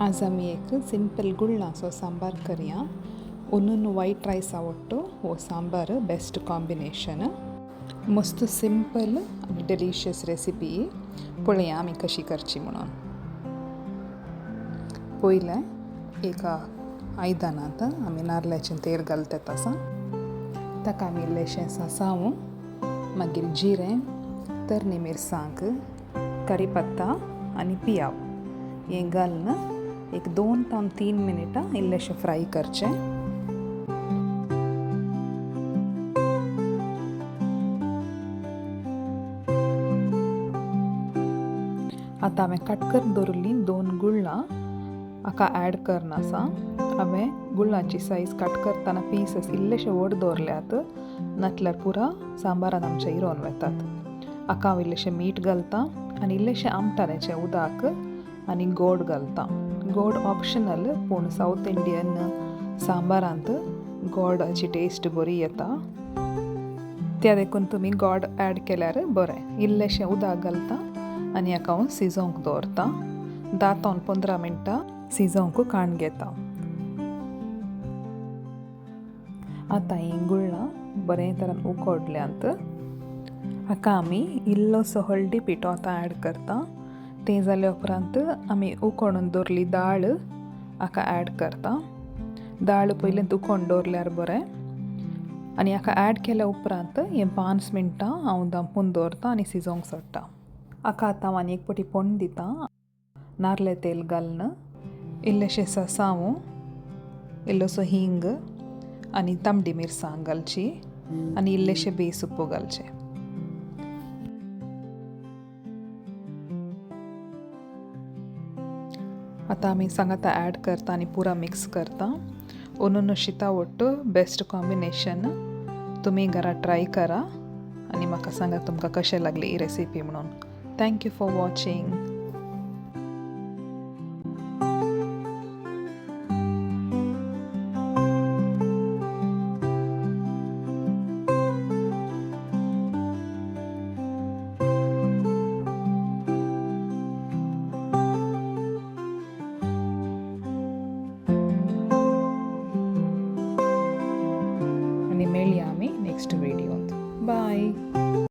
आज आमी एक सिंपल गुळ्ळाचो सांबार करया उन्नून वायट रायसा ಒಟ್ಟು हो सांबार बेस्ट कॉम्बिनेशन मस्त सिंपल आनी डिलिशियस रेसिपी पळया आमी कशी करची म्हणून पयलें एका आयदनांत आमी नारळाचें तेल घालतात आसा ताका आमी इल्लेशें सासावू मागीर जिरें तरणी मिरसांग करीपत्ता आनी पियाव हें घालून एक दोन तावन तीन मिनटां इल्लेशें फ्राय करचें. आतां हांवें कट करून दवरिल्लीं दोन गुळ्ळां हाका ॲड करना आसा हांवें गुळ्ळांची सायज कट करतना पीसस इल्लेशे व्हड दवरल्यात. नातल्यार पुरा सांबारान आमच्या इरोन वेतात. हाका हांव इल्लेशें मीठ घालतां आनी इल्लेशें आमटाण्याचें उदक आनी गोड घालतां. गोड ऑप्शनल पूण सावथ इंडियन सांबारांत गोडाची टेस्ट बरी येता त्या देखून तुमी गोड ॲड केल्यार बरें इल्लेशें उदक घालता आनी हाका हांव शिजोवंक दवरतां धा तावन पंदरा मिनटां शिजोवंक काण घेता आतां ही गुळ्ळां बरें तरेन उकडल्यांत हाका आमी इल्लोसो हळदी पिठो आतां ॲड करता तें जाल्या उपरांत आमी उकडून दवरली दाळ हाका ॲड करता दाळ पयलीं उकोवन दवरल्यार बरें आनी हाका ॲड केल्या उपरांत हें पांच मिनटां हांव धांपून दवरतां आनी शिजोवंक सोडटा हाका आतां हांव आनी एक पटी पोण दितां नारले तेल घालून इल्लेशें ससावू इल्लोसो हिंग आनी तांबडी मिरसांग घालची आनी इल्लेशें बेस उप्पू घालचें आतां आमी सांगाता ॲड करता आनी पुरा मिक्स करता ओनून शिता ಒಟ್ಟು बेस्ट कॉम्बिनेशन तुम्ही घरा ट्राय करा आणि म्हाका सांगा तुमकां कशें लागली ही रेसिपी म्हणून थँक्यू फॉर वॉचिंग ನಿಮ್ಮೇಳಿ ಆಮಿ ನೆಕ್ಸ್ಟ್ ವಿಡಿಯೋ ಅಂತ ಬಾಯ್